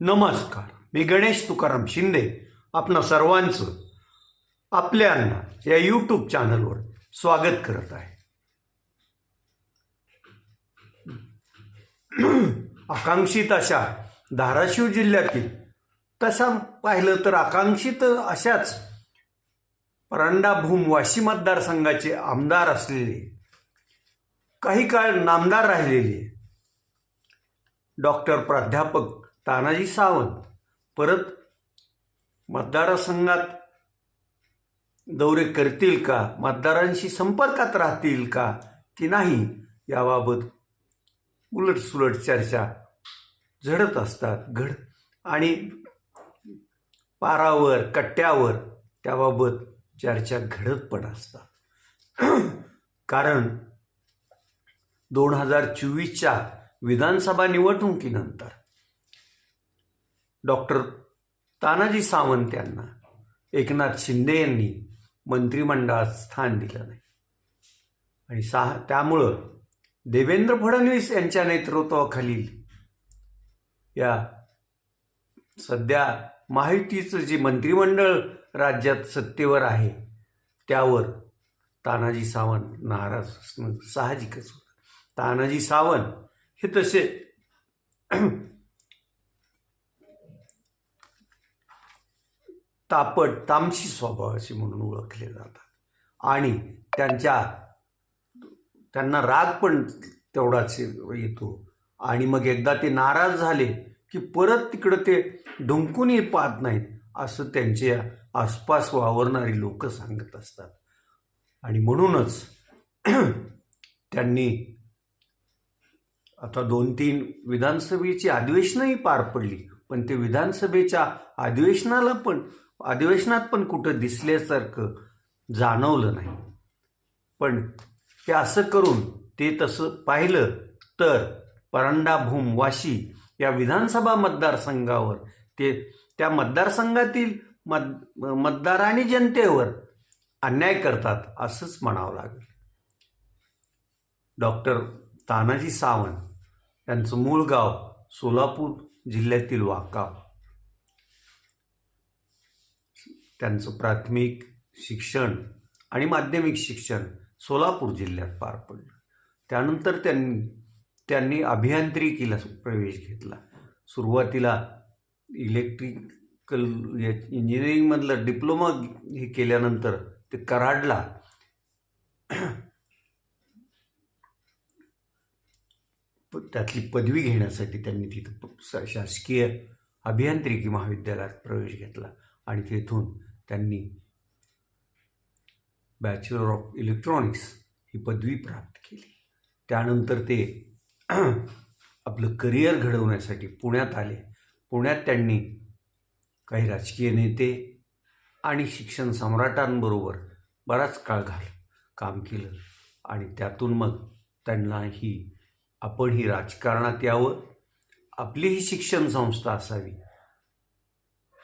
नमस्कार. मी गणेश तुकाराम शिंदे आपणा सर्वांचं आपल्यांना या यूट्यूब चॅनलवर स्वागत करत आहे. आकांक्षित अशा धाराशिव जिल्ह्यातील तसा पाहिलं तर आकांक्षित अशाच परांडा भूम वाशी मतदारसंघाचे आमदार असलेले काही काळ नामदार राहिलेले डॉक्टर प्राध्यापक तानाजी सावंत परत मतदारसंघात दौरे करतील का? मतदारांशी संपर्कात राहतील का? की नाही? याबाबत उलटसुलट चर्चा झडत असतात. घड आणि पारावर कट्ट्यावर त्याबाबत चर्चा घडत पण असतात. कारण दोन हजार चोवीसच्या विधानसभा निवडणुकीनंतर डॉक्टर तानाजी सावंत यांना एकनाथ शिंदे यांनी मंत्रिमंडळात स्थान दिलं नाही. आणि सहा त्यामुळं देवेंद्र फडणवीस यांच्या नेतृत्वाखालील या सध्या महायुतीचं जे मंत्रिमंडळ राज्यात सत्तेवर आहे त्यावर तानाजी सावंत नाराज असणं साहजिकच होतं. तानाजी सावंत हे तसे तापट तामशी स्वभावाचे म्हणून ओळखले जातात. आणि त्यांच्या त्यांना राग पण तेवढाच येतो. आणि मग एकदा ते नाराज झाले की परत तिकडं ते ढुंकूनही पाहत नाहीत असं त्यांच्या आसपास वावरणारी लोक सांगत असतात. आणि म्हणूनच त्यांनी आता दोन तीन विधानसभेची अधिवेशनंही पार पडली. पण ते विधानसभेच्या अधिवेशनाला पण अधिवेशनात पण कुठं दिसल्यासारखं जाणवलं नाही. पण ते असं करून ते तसं पाहिलं तर परांडा भूम वाशी या विधानसभा मतदारसंघावर ते त्या मतदारसंघातील मत मतदार आणि जनतेवर अन्याय करतात असंच म्हणावं लागेल. डॉक्टर तानाजी सावंत यांचं मूळ गाव सोलापूर जिल्ह्यातील वाकाव. त्यांचं प्राथमिक शिक्षण आणि माध्यमिक शिक्षण सोलापूर जिल्ह्यात पार पडलं. त्यानंतर त्यांनी त्यांनी अभियांत्रिकीला प्रवेश घेतला. सुरुवातीला इलेक्ट्रिकल इंजिनिअरिंगमधलं डिप्लोमा हे केल्यानंतर ते कराडला प- त्यातली पदवी घेण्यासाठी त्यांनी तिथं शासकीय अभियांत्रिकी महाविद्यालयात प्रवेश घेतला. आणि तेथून त्यांनी बॅचलर ऑफ इलेक्ट्रॉनिक्स ही पदवी प्राप्त केली. त्यानंतर ते आपलं करिअर घडवण्यासाठी पुण्यात आले. पुण्यात त्यांनी काही राजकीय नेते आणि शिक्षण सम्राटांबरोबर बराच काळ घाल काम केलं. आणि त्यातून मग त्यांना ही आपण ही राजकारणात यावं आपली ही शिक्षण संस्था असावी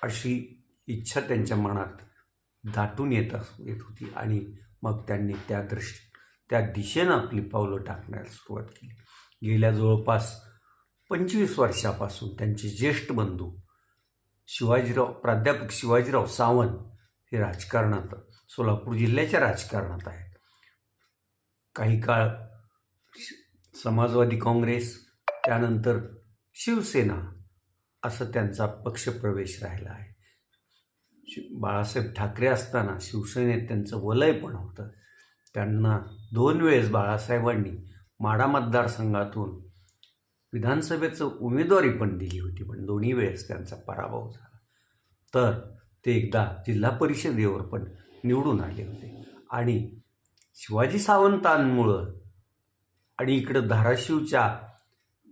अशी इच्छा त्यांच्या मनात दाटून येत अस येत होती आणि मग त्यांनी त्या दृष्टी त्या दिशेनं आपली पावलं टाकण्यास सुरुवात केली. गेल्या जवळपास पंचवीस वर्षापासून त्यांचे ज्येष्ठ बंधू शिवाजीराव प्राध्यापक शिवाजीराव सावंत हे राजकारणात सोलापूर जिल्ह्याच्या राजकारणात आहेत. काही काळ श- समाजवादी काँग्रेस त्यानंतर शिवसेना असं त्यांचा पक्षप्रवेश राहिला आहे. बाळासाहेब ठाकरे असताना शिवसेनेत त्यांचं वलय पण होतं. त्यांना दोन वेळेस बाळासाहेबांनी माडा मतदारसंघातून विधानसभेचं उमेदवारी पण दिली होती पण दोन्ही वेळेस त्यांचा पराभव झाला. तर ते एकदा जिल्हा परिषदेवर पण निवडून आले होते. आणि शिवाजी सावंतांमुळं आणि इकडं धाराशिवच्या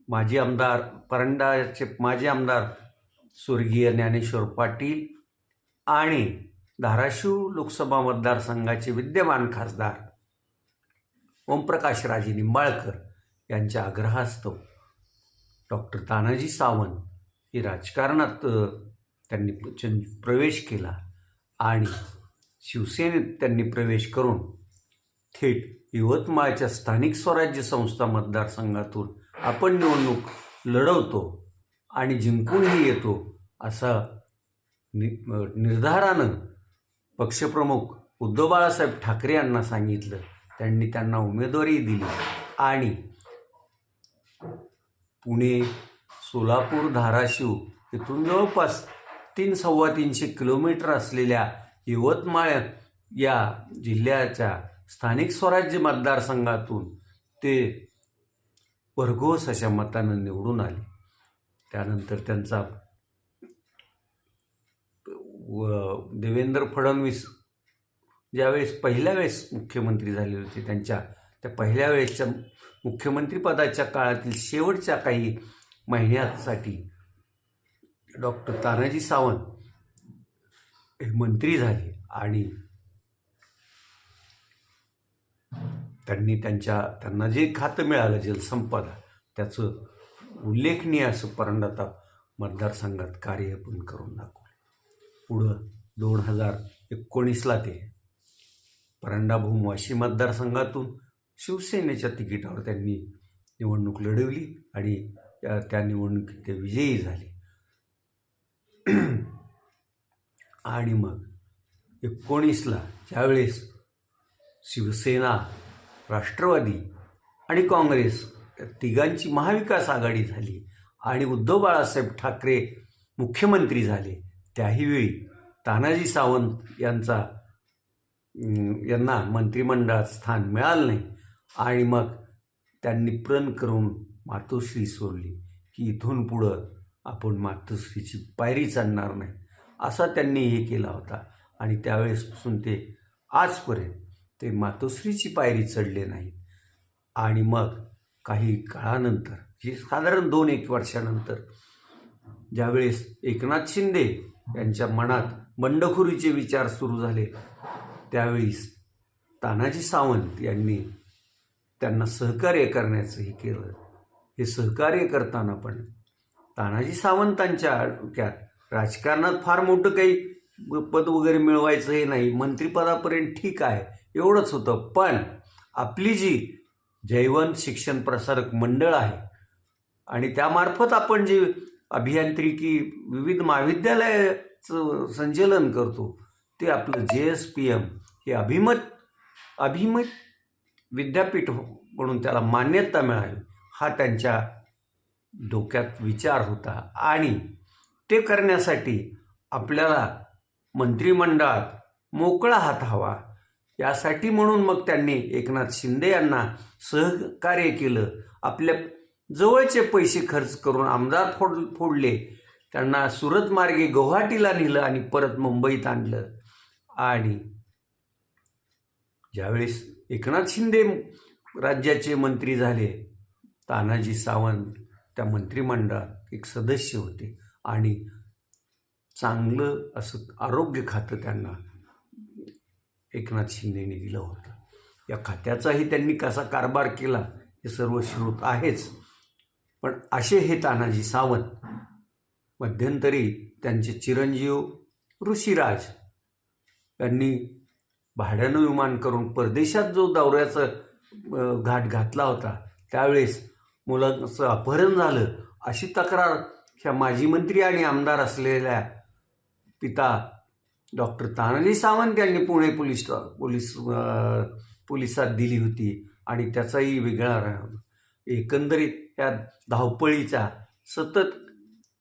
माजी आमदार परंडाचे माजी आमदार स्वर्गीय ज्ञानेश्वर पाटील आणि धाराशिव लोकसभा मतदारसंघाचे विद्यमान खासदार ओमप्रकाश राजे निंबाळकर यांच्या आग्रहास्तव डॉक्टर तानाजी सावंत हे राजकारणात त्यांनी प्रवेश केला आणि शिवसेनेत त्यांनी प्रवेश करून थेट यवतमाळच्या स्थानिक स्वराज्य संस्था मतदारसंघातून आपण निवडणूक लढवतो आणि जिंकूनही येतो असा नि निर्धारानं पक्षप्रमुख उद्धव बाळासाहेब ठाकरे यांना सांगितलं. त्यांनी त्यांना उमेदवारी दिली. आणि पुणे सोलापूर धाराशिव इथून जवळपास तीन सव्वा तीनशे किलोमीटर असलेल्या यवतमाळ या जिल्ह्याच्या स्थानिक स्वराज्य मतदारसंघातून ते भरघोस अशा मतानं निवडून आले. त्यानंतर त्यांचा व देवेंद्र फडणवीस ज्यावेळेस पहिल्या वेळेस मुख्यमंत्री झालेले होते त्यांच्या त्या पहिल्या वेळेसच्या मुख्यमंत्रीपदाच्या काळातील शेवटच्या काही महिन्यासाठी डॉक्टर तानाजी सावंत हे मंत्री झाले आणि त्यांनी त्यांच्या त्यांना जे खातं मिळालं जलसंपदा त्याचं उल्लेखनीय असं परंडाता मतदारसंघात कार्य पण करून दाखवलं. पुढं दोन हजार एकोणीसला ते परंडाभूम वाशी मतदारसंघातून शिवसेनेच्या तिकिटावर त्यांनी निवडणूक लढवली आणि त्या त्या निवडणुकीत ते विजयी झाले. आणि मग एकोणीसला ज्यावेळेस शिवसेना राष्ट्रवादी आणि काँग्रेस तिघांची महाविकास आघाडी झाली आणि उद्धव बाळासाहेब ठाकरे मुख्यमंत्री झाले त्याही वेळी तानाजी सावंत यांचा यांना मंत्रिमंडळात स्थान मिळालं नाही आणि मग त्यांनी प्रण करून मातोश्री सोडली की इथून पुढं आपण मातोश्रीची पायरी चढणार नाही. असा त्यांनी हे केला होता आणि त्यावेळेसपासून ते आजपर्यंत ते मातोश्रीची पायरी चढले नाहीत. आणि मग काही काळानंतर जे साधारण दोन एक वर्षानंतर ज्यावेळेस एकनाथ शिंदे यांच्या मनात बंडखोरीचे विचार सुरू झाले. त्यावेळीस तानाजी सावंत यांनी त्यांना सहकार्य करण्याचं हे केलं. हे सहकार्य करताना पण तानाजी सावंतांच्या डोक्यात राजकारणात फार मोठं काही पद वगैरे मिळवायचं हे नाही. मंत्रिपदापर्यंत ठीक आहे एवढंच होतं. पण आपली जी जैवंत शिक्षण प्रसारक मंडळ आहे आणि त्यामार्फत आपण जे अभियांत्रिकी विविध महाविद्यालयाचं संचलन करतो. ते आपलं जे एस पी एम हे अभिमत अभिमत विद्यापीठ म्हणून त्याला मान्यता मिळावी हा त्यांच्या डोक्यात विचार होता आणि ते करण्यासाठी आपल्याला मंत्रिमंडळात मोकळा हात हवा. यासाठी म्हणून मग त्यांनी एकनाथ शिंदे यांना सहकार्य केलं. आपल्या जवळचे पैसे खर्च करून आमदार फोड फोडले. त्यांना सुरत मार्गे गुवाहाटीला नेलं आणि परत मुंबईत आणलं. आणि ज्यावेळेस एकनाथ शिंदे राज्याचे मंत्री झाले तानाजी सावंत त्या मंत्रिमंडळात एक सदस्य होते. आणि चांगलं असं आरोग्य खातं त्यांना एकनाथ शिंदेने दिलं होतं. या खात्याचाही त्यांनी कसा कारभार केला हे सर्व श्रोत आहेच. पण असे हे तानाजी सावंत मध्यंतरी त्यांचे चिरंजीव ऋषिराज यांनी भाड्यानं विमान करून परदेशात जो दौऱ्याचा घाट घातला होता त्यावेळेस मुलाचं अपहरण झालं. अशी तक्रार ह्या माजी मंत्री आणि आमदार असलेल्या पिता डॉक्टर तानाजी सावंत यांनी पुणे पोलीस पोलीस पोलिसात दिली होती आणि त्याचाही वेगळा एकंदरीत या धावपळीचा सतत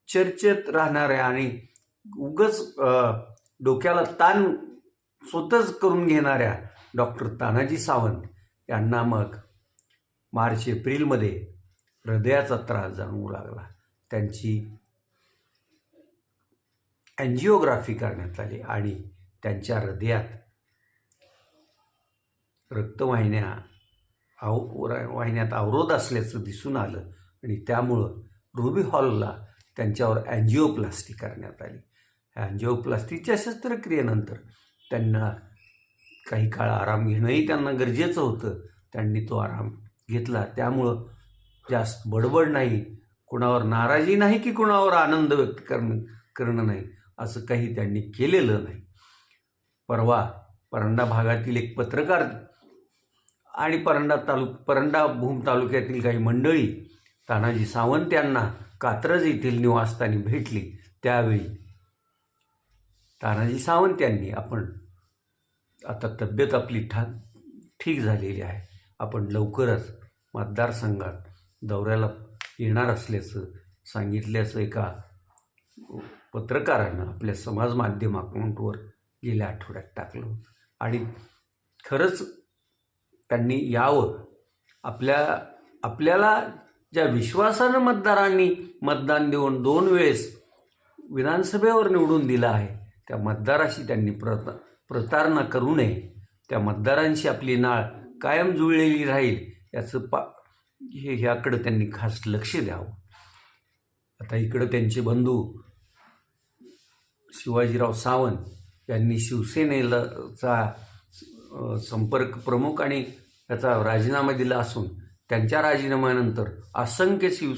चर्चेत राहणाऱ्या आणि उगच डोक्याला ताण स्वतःच करून घेणाऱ्या डॉक्टर तानाजी सावंत यांना मग मार्च एप्रिलमध्ये हृदयाचा त्रास जाणवू लागला. त्यांची अँजिओग्राफी करण्यात आली आणि त्यांच्या हृदयात रक्तवाहिन्या आव वाहिन्यात अवरोध असल्याचं दिसून आलं आणि त्यामुळं रुबी हॉलला त्यांच्यावर अँजिओप्लास्टी करण्यात आली. अँजिओप्लास्टीच्या शस्त्रक्रियेनंतर त्यांना काही काळ आराम घेणंही त्यांना गरजेचं होतं. त्यांनी तो आराम घेतला. त्यामुळं जास्त बडबड नाही. कुणावर नाराजी नाही की कुणावर आनंद व्यक्त करणं करणं नाही असं काही त्यांनी केलेलं नाही. परवा परंडा भागातील एक पत्रकार आणि परंडा तालुक परंडा भूम तालुक्यातील काही मंडळी तानाजी सावंत यांना कात्रज येथील निवासस्थानी भेटली. त्यावेळी तानाजी सावंत यांनी आपण आता तब्येत आपली ठा ठीक झालेली आहे. आपण लवकरच मतदारसंघात दौऱ्याला येणार असल्याचं सांगितल्याचं एका पत्रकारानं आपल्या समाज माध्यम अकाउंटवर गेल्या आठवड्यात टाकलं होतं. आणि खरंच त्यांनी यावं. आपल्या आपल्याला ज्या विश्वासानं मतदारांनी मतदान देऊन दोन वेळेस विधानसभेवर निवडून दिलं आहे त्या मतदाराशी त्यांनी प्रत प्रतारणा करू नये. त्या मतदारांशी आपली नाळ कायम जुळलेली राहील याचं पा हे ह्याकडं त्यांनी खास लक्ष द्यावं. आता इकडं त्यांचे बंधू शिवाजीराव सावंत यांनी शिवसेनेला चा संपर्क प्रमुख आणि त्याचा राजीनामा दिला असून त्यांच्या राजीनाम्यानंतर असंख्य शिव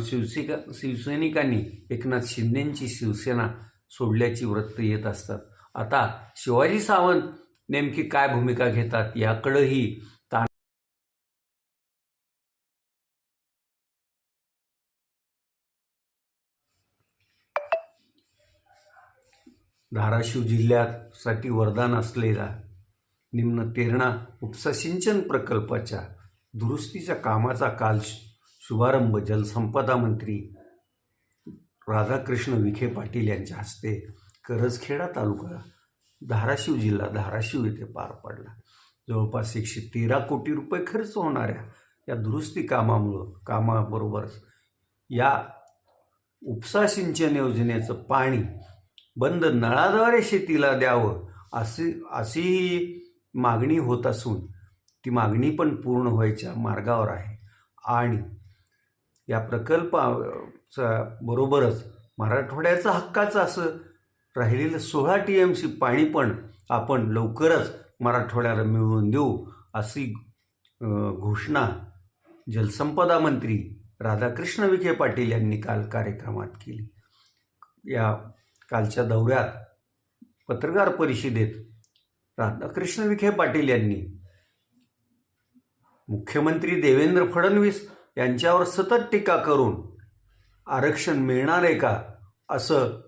शिवसेका शिवसैनिकांनी एकनाथ शिंदेंची शिवसेना सोडल्याची वृत्त येत असतात. आता शिवाजी सावंत नेमकी काय भूमिका घेतात याकडंही धाराशिव जिल्ह्यासाठी वरदान असलेला निम्न तेरणा उपसा सिंचन प्रकल्पाच्या दुरुस्तीच्या कामाचा काल शु- शुभारंभ जलसंपदा मंत्री राधाकृष्ण विखे पाटील यांच्या हस्ते करजखेडा तालुका धाराशिव जिल्हा धाराशिव येथे पार पडला. जवळपास एकशे तेरा कोटी रुपये खर्च होणाऱ्या या दुरुस्ती कामामुळं कामाबरोबरच या उपसा सिंचन योजनेचं पाणी बंद नळाद्वारे शेतीला द्यावं अशी अशी मागणी होत असून ती मागणी पण पूर्ण व्हायच्या मार्गावर आहे. आणि या प्रकल्पाचा बरोबरच मराठवाड्याचा हक्काचं असं राहिलेलं सोळा टी एम सी पाणी पण आपण लवकरच मराठवाड्याला मिळवून देऊ अशी घोषणा जलसंपदा मंत्री राधाकृष्ण विखे पाटील यांनी काल कार्यक्रमात केली. या कालच्या दौऱ्यात पत्रकार परिषदेत राधाकृष्ण विखे पाटील यांनी. मुख्यमंत्री देवेंद्र फडणवीस यांच्यावर सतत टीका करून आरक्षण मिळणार आहे का? असं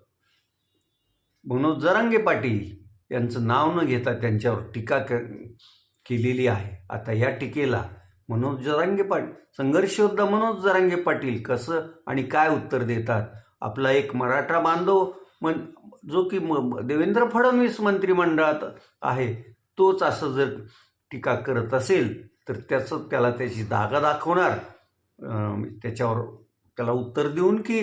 मनोज जरांगे पाटील यांचं नाव न घेता त्यांच्यावर टीका केलेली आहे. आता या टीकेला मनोज जरांगे पाटील संघर्षयोद्धा मनोज जरांगे पाटील कसं आणि काय उत्तर देतात? आपला एक मराठा बांधव मन जो की म देवेंद्र फडणवीस मंत्रिमंडळात आहे तोच असं जर टीका करत असेल तर त्याचं त्याला त्याची धागा दाखवणार. त्याच्यावर त्याला उत्तर देऊन की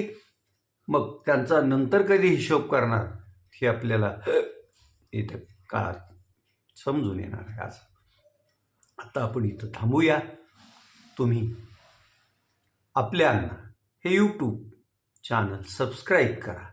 मग त्यांचा नंतर कधी हिशोब करणार हे आपल्याला येत्या काळात समजून येणार आहे आज. आता आपण इथं थांबूया. तुम्ही आपल्यांना हे यूट्यूब चॅनल सबस्क्राईब करा.